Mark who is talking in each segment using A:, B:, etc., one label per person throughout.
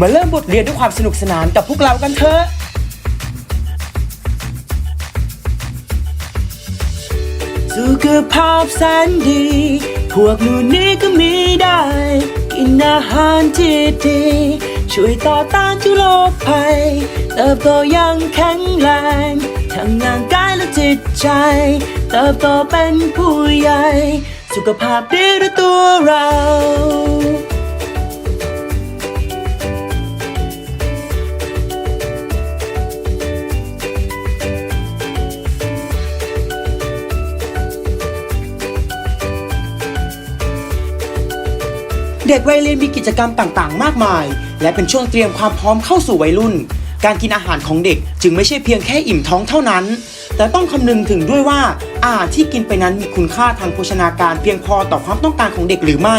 A: มาเริ่มบทเรียนด้วยความสนุกสนานกับพวกเรากันเถอะ สุขภาพแสนดี พวกหนูนี้ก็มีได้ กินอาหารที่ดี ช่วยต่อต้านทุกโรคภัย เติบโตอยังแข็งแรง ทั้งร่างกายและจิตใจ เติบโตเป็นผู้ใหญ่ สุขภาพดีด้วยตัวเรา เด็กวัยเรียนมีกิจกรรมต่างๆ มากมาย และเป็นช่วงเตรียมความพร้อมเข้าสู่วัยรุ่น การกินอาหารของเด็กจึงไม่ใช่เพียงแค่อิ่มท้องเท่านั้น แต่ต้องคำนึงถึงด้วยว่า อาหารที่กินไปนั้นมีคุณค่าทางโภชนาการเพียงพอต่อความต้องการของเด็กหรือไม่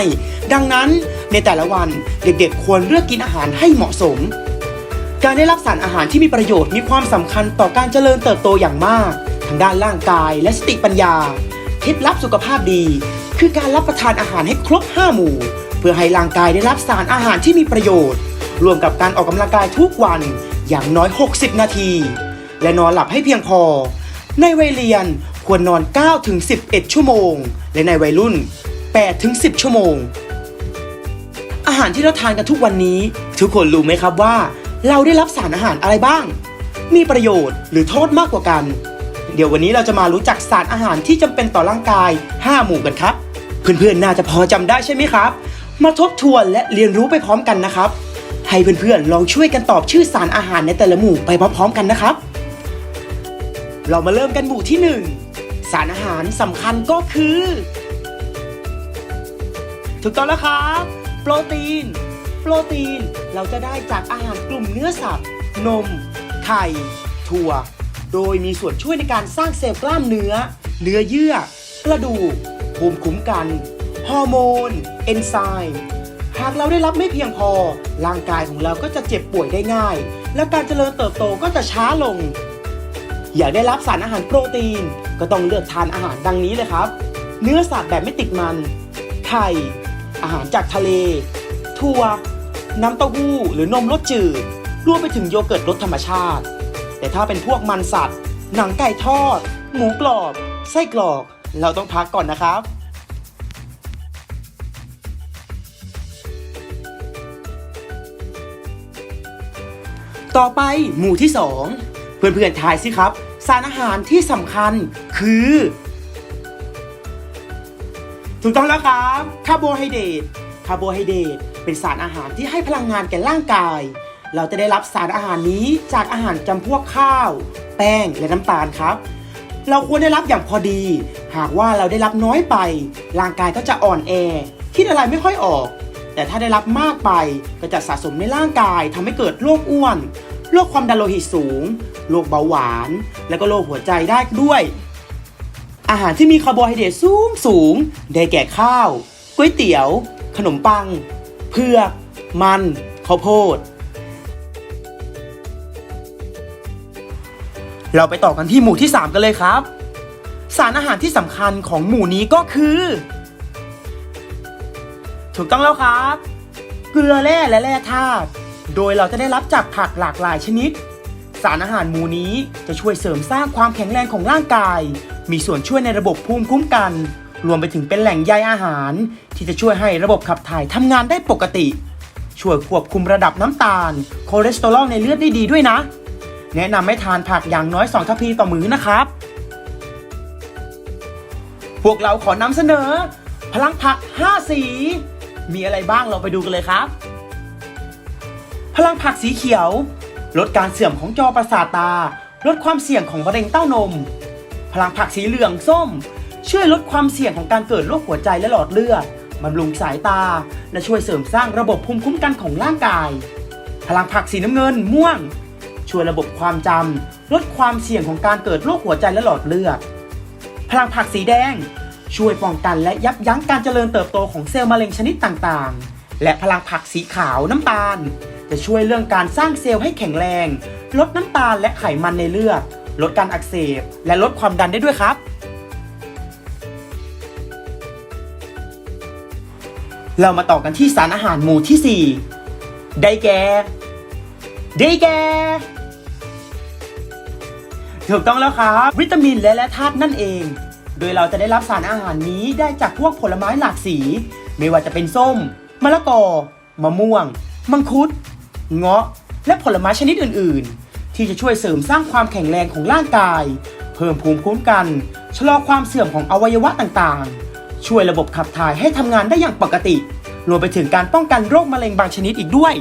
A: ดังนั้นในแต่ละวันเด็กๆ ควรเลือกกินอาหารให้เหมาะสม การได้รับสารอาหารที่มีประโยชน์มีความสำคัญต่อการเจริญเติบโตอย่างมาก ทางด้านร่างกายและสติปัญญาเคล็ดลับสุขภาพดี คือการรับประทานอาหารให้ครบ 5 หมู่ เพื่อให้ร่างกายได้รับสารอาหารที่มีประโยชน์ รวมกับการออกกำลังกายทุกวันอย่างน้อย 60 นาที และนอนหลับให้เพียงพอ ในวัยเรียนควรนอน 9-11 ชั่วโมง และในวัยรุ่น 8-10 ชั่วโมง อาหารที่เราทานกันทุกวันนี้ ทุกคนรู้ไหมครับว่า เราได้รับสารอาหารอะไรบ้าง มีประโยชน์หรือโทษมากกว่ากัน เดี๋ยววันนี้เราจะมารู้จักสารอาหารที่จำเป็นต่อร่างกาย 5 หมู่กันครับ เพื่อนๆน่าจะพอจำได้ใช่ไหมครับ มาทบทวนและเรียนรู้ไปพร้อมกันนะครับ ให้เพื่อนๆลองช่วยกันตอบชื่อสารอาหารในแต่ละหมู่ไปพร้อมๆกันนะครับ เรามาเริ่มกันหมู่ที่ 1 สารอาหารสำคัญก็คือ ถูกต้องแล้วครับ โปรตีน โปรตีนเราจะได้จากอาหารกลุ่มเนื้อสัตว์ นม ไข่ ถั่ว โดยมีส่วนช่วยในการสร้างเซลล์กล้ามเนื้อ เนื้อเยื่อกระดูกภูมิคุ้มกัน ฮอร์โมน เอนไซม์หากเราได้รับไม่เพียงพอ ร่างกายของเราก็จะเจ็บป่วยได้ง่าย และการเจริญเติบโตก็จะช้าลง อยากได้รับสารอาหารโปรตีน ก็ต้องเลือกทานอาหารดังนี้เลยครับ เนื้อสัตว์แบบไม่ติดมัน ไข่ อาหารจากทะเล ถั่ว น้ำเต้าหู้ หรือนมรสจืด รวมไปถึงโยเกิร์ตรสธรรมชาติ แต่ถ้าเป็นพวกมันสัตว์ หนังไก่ทอด หมูกรอบ ไส้กรอก เราต้องพักก่อนนะครับ ต่อไปหมู่ที่ 2 เพื่อนๆทายสิครับ สารอาหารที่สำคัญคือ ถูกต้องแล้วครับคาร์โบไฮเดรตคาร์โบไฮเดรตเป็นสารอาหารที่ให้พลังงานแก่ร่างกาย เราจะได้รับสารอาหารนี้จากอาหารจำพวกข้าว แป้งและน้ำตาลครับ เราควรได้รับอย่างพอดี หากว่าเราได้รับน้อยไป ร่างกายก็จะอ่อนแอ คิดอะไรไม่ค่อยออก แต่ถ้าได้รับมากไปก็จะสะสมในร่างกายทำให้เกิดโรคอ้วน โรคความดันโลหิตสูง โรคเบาหวาน และก็โรคหัวใจได้ด้วย อาหารที่มีคาร์โบไฮเดรตสูงสูง ได้แก่ข้าว ก๋วยเตี๋ยว ขนมปัง เผือก มัน ข้าวโพด เราไปต่อกันที่หมู่ที่ 3 กันเลยครับ สารอาหารที่สำคัญของหมู่นี้ก็คือ ถูกต้องแล้วครับ เกลือแร่และแร่ธาตุ โดยเราจะได้รับจากผักหลากหลายชนิด สารอาหารหมูนี้จะช่วยเสริมสร้างความแข็งแรงของร่างกาย มีส่วนช่วยในระบบภูมิคุ้มกัน รวมไปถึงเป็นแหล่งใยอาหาร ที่จะช่วยให้ระบบขับถ่ายทำงานได้ปกติ ช่วยควบคุมระดับน้ำตาลคอเลสเตอรอลในเลือดได้ดีด้วยนะ แนะนำให้ทานผักอย่างน้อย2ทัพพีต่อมื้อนะครับ พวกเราขอนำเสนอ พลังผัก 5 สี มีอะไรบ้างเราไปดูกันเลยครับ พลังผักสีเขียว ลดการเสื่อมของจอประสาทตา ลดความเสี่ยงของมะเร็งเต้านม พลังผักสีเหลืองส้ม ช่วยลดความเสี่ยงของการเกิดโรคหัวใจและหลอดเลือดบำรุงสายตา และช่วยเสริมสร้างระบบภูมิคุ้มกันของร่างกาย พลังผักสีน้ำเงินม่วง ช่วยระบบความจำลดความเสี่ยงของการเกิดโรคหัวใจและหลอดเลือด พลังผักสีแดง ช่วยป้องกันและยับยั้งการเจริญเติบโตของเซลล์มะเร็งชนิดต่างๆ และพลังผักสีขาวน้ำตาล จะช่วยเรื่องการสร้างเซลล์ให้แข็งแรง ลดน้ำตาลและไขมันในเลือด ลดการอักเสบ และลดความดันได้ด้วยครับ เรามาต่อกันที่สารอาหารหมู่ที่ได้แก่ ได้แก่ถูกต้องแล้วครับ วิตามินและและธาตุนั่นเอง โดยเราจะได้รับสารอาหารนี้ได้จากพวกผลไม้หลากสี ไม่ว่าจะเป็นส้ม มะละกอ มะม่วง มังคุด เงาะ และผลไม้ชนิดอื่น ๆ ที่จะช่วยเสริมสร้างความแข็งแรงของร่างกาย เพิ่มภูมิคุ้มกัน ชะลอความเสื่อมของอวัยวะต่าง ๆ ช่วยระบบขับถ่ายให้ทำงานได้อย่างปกติ รวมไปถึงการป้องกันโรคมะเร็งบางชนิดอีกด้วย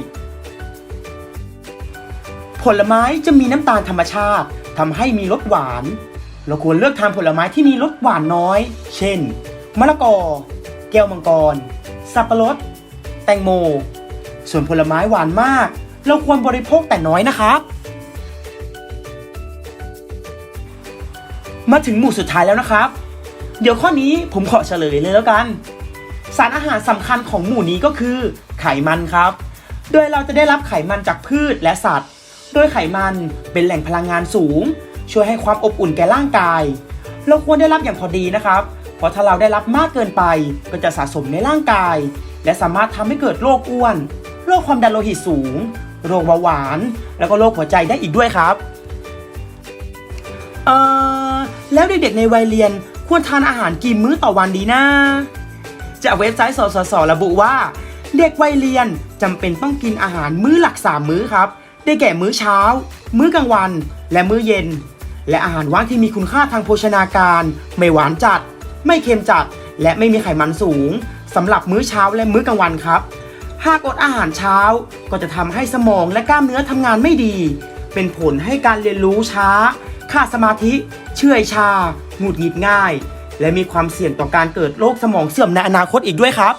A: ผลไม้จะมีน้ำตาลธรรมชาติทำให้มีรสหวาน เราควรเลือกทานผลไม้ที่มีรสหวานน้อย เช่น มะละกอ แก้วมังกร สับปะรด แตงโม ส่วนผลไม้หวานมาก เราควรบริโภคแต่น้อยนะครับ มาถึงหมู่สุดท้ายแล้วนะครับ เดี๋ยวข้อนี้ผมขอเฉลยเลยแล้วกัน สารอาหารสำคัญของหมู่นี้ก็คือ ไขมันครับ โดยเราจะได้รับไขมันจากพืชและสัตว์ โดยไขมันเป็นแหล่งพลังงานสูง ช่วยให้ความอบอุ่นแก่ร่างกาย เราควรได้รับอย่างพอดีนะครับ เพราะถ้าเราได้รับมากเกินไปก็จะสะสมในร่างกาย และสามารถทำให้เกิดโรคอ้วน โรคความดันโลหิตสูง โรคเบาหวาน แล้วก็โรคหัวใจได้อีกด้วยครับเออแล้วเด็กๆในวัยเรียนควรทานอาหารกี่มื้อต่อวันดีนะ จากเว็บไซต์สสสระบุว่า เด็กวัยเรียนจำเป็นต้องกินอาหารมื้อหลัก 3 มื้อครับ ได้แก่มื้อเช้า มื้อกลางวัน และมื้อเย็น และอาหารว่างที่มีคุณค่าทางโภชนาการ ไม่หวานจัด ไม่เค็มจัด และไม่มีไขมันสูงสำหรับมื้อเช้าและมื้อกลางวันครับ หากอดอาหารเช้าก็จะทำให้สมองและกล้ามเนื้อทำงานไม่ดี เป็นผลให้การเรียนรู้ช้า ขาดสมาธิ เชื่อยชา หงุดหงิดง่าย และมีความเสี่ยงต่อการเกิดโรคสมองเสื่อมในอนาคตอีกด้วยครับ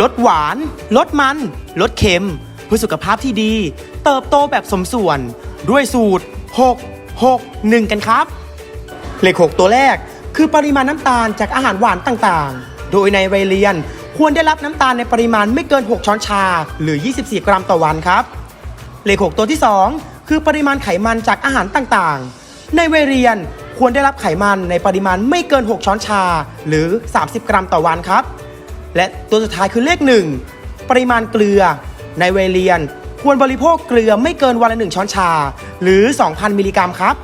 A: ลดหวาน ลดมัน ลดเค็ม เพื่อสุขภาพที่ดี เติบโตแบบสมส่วน ด้วยสูตร 6 6 1 กันครับ เลข 6 ตัวแรก คือปริมาณน้ำตาลจากอาหารหวานต่างๆ โดยในวัยเรียนควรได้รับน้ำตาลในปริมาณไม่เกิน 6 ช้อนชา หรือ 24 กรัมต่อวันครับ เลข 6 ตัวที่ 2 คือปริมาณไขมันจากอาหารต่างๆ ในวัยเรียนควรได้รับไขมันในปริมาณไม่เกิน 6 ช้อนชา หรือ 30 กรัมต่อวันครับ และตัวสุดท้ายคือเลข 1 ปริมาณเกลือ ในวัยเรียน ควรบริโภคเกลือไม่เกินวันละ 1 ช้อนชา หรือ 2,000 มิลลิกรัมครับ